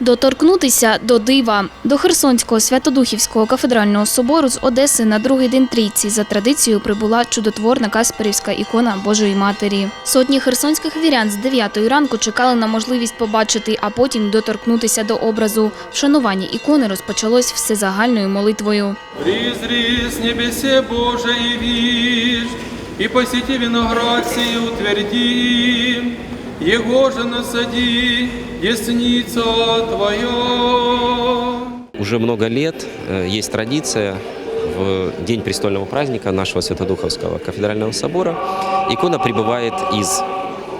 Доторкнутися до дива. До Херсонського Святодухівського кафедрального собору з Одеси на другий день трійці за традицією прибула чудотворна Касперівська ікона Божої Матері. Сотні херсонських вірян з 9 ранку чекали на можливість побачити, а потім доторкнутися до образу. Вшанування ікони розпочалось всезагальною молитвою. С небесе Божие и вишь, и посети виноград сей утверди, его же насади, ясница твоя. Уже много лет э, есть традиция в день престольного праздника нашего Святодуховского кафедрального собора. Икона прибывает из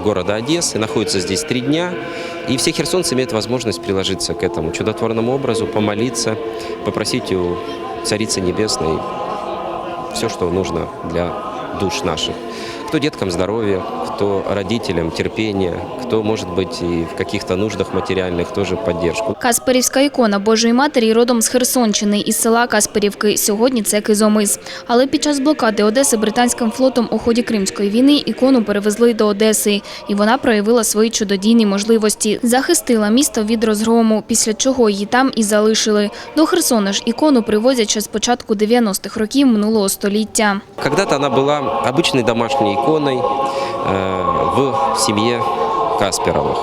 города Одессы, находится здесь три дня, и все херсонцы имеют возможность приложиться к этому чудотворному образу, помолиться, попросить у Царицы Небесной все, что нужно для душ наших. Кто деткам здоровья, кто родителям терпения, кто, может быть, и в каких-то нуждах материальных тоже поддержку. Касперівська ікона Божої Матері родом з Херсонщини із села Касперівки. Сьогодні це Кизомис. Але під час блокади Одеси британським флотом у ході Кримської війни ікону перевезли до Одеси, і вона проявила свої чудодійні можливості. Захистила місто від розгрому, після чого її там і залишили. До Херсона ж ікону привозять ще з початку 90-х років минулого століття. Когда-то она была обычной домашней иконой э, в семье Касперовых.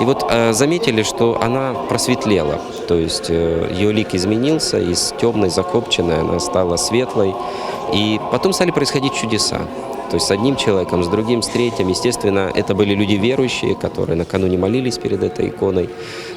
И вот э, заметили, что она просветлела, то есть э, ее лик изменился, из темной, закопченной она стала светлой. И потом стали происходить чудеса. То есть с одним человеком, с другим, с третьим. Естественно, это были люди верующие, которые накануне молились перед этой иконой.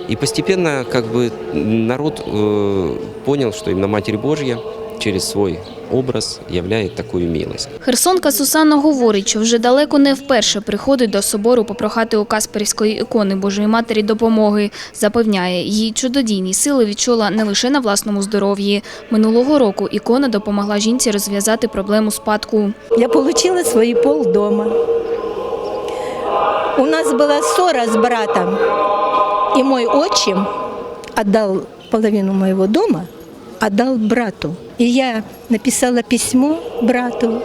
И постепенно как бы народ э, понял, что именно Матерь Божья через свой образ являет такую милость. Херсонка Сусанна говорить, що вже далеко не вперше приходить до собору попрохати у Касперівської ікони Божої Матері допомоги. Запевняє, її чудодійні сили відчула не лише на власному здоров'ї. Минулого року ікона допомогла жінці розв'язати проблему спадку. Я получила свой пол дома. У нас была ссора с братом, и мой отчим отдал половину моего дома, отдал брату. И я написала письмо брату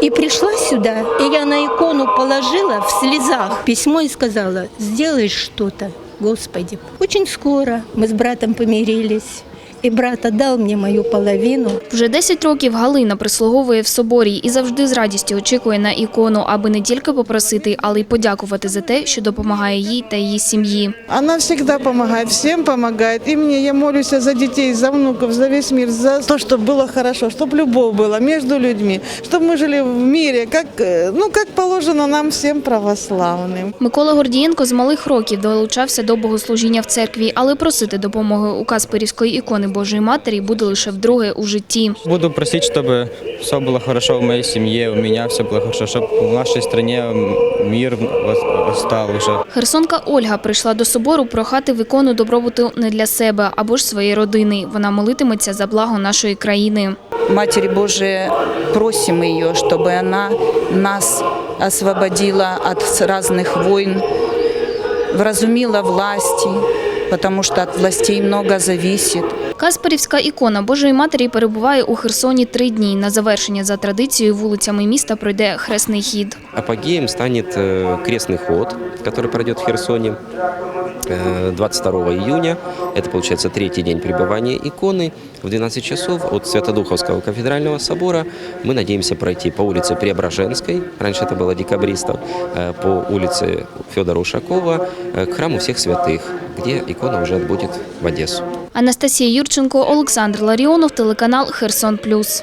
и пришла сюда, и я на икону положила в слезах письмо и сказала, сделай что-то, Господи. Очень скоро мы с братом помирились, и брат отдал мне мою половину. Вже 10 років Галина прислуговує в соборі і завжди з радістю очікує на ікону, аби не тільки попросити, але й подякувати за те, що допомагає їй та її сім'ї. Она всегда помогает, всем помогает. И мне я молюсь за детей, за внуков, за весь мир, за то, чтобы было хорошо, чтобы любовь была между людьми, чтобы мы жили в мире, как, э, ну, как положено нам всем православным. Микола Гордієнко з малих років долучався до богослужіння в церкві, але просити допомоги у Касперівської ікони Божої Матері буде лише вдруге у житті. Буду просить, чтобы все было хорошо в моей семье, у меня все было хорошо, чтобы в нашей стране мир стал уже. Херсонка Ольга прийшла до собору прохати в ікону добробуту не для себе або ж своєї родини. Вона молитиметься за благо нашої країни. Матери Божией просим ее, чтобы она нас освободила от разных войн, вразумила власти, потому что от властей много зависит. Касперівська ікона Божої Матері перебуває у Херсоні три дні. На завершення за традицією вулицями міста пройде хресний хід. Апогеем станет э, крестный ход, который пройдет в Херсоне э, 22 июня. Это, получается, третий день пребывания иконы. В 12 часов от Святодуховского кафедрального собора мы надеемся пройти по улице Преображенской, раньше это было декабристов, э, по улице Федора Ушакова э, к храму всех святых, где икона уже отбудет в Одессу. Анастасія Юрченко, Олександр Ларіонов, телеканал Херсон Плюс.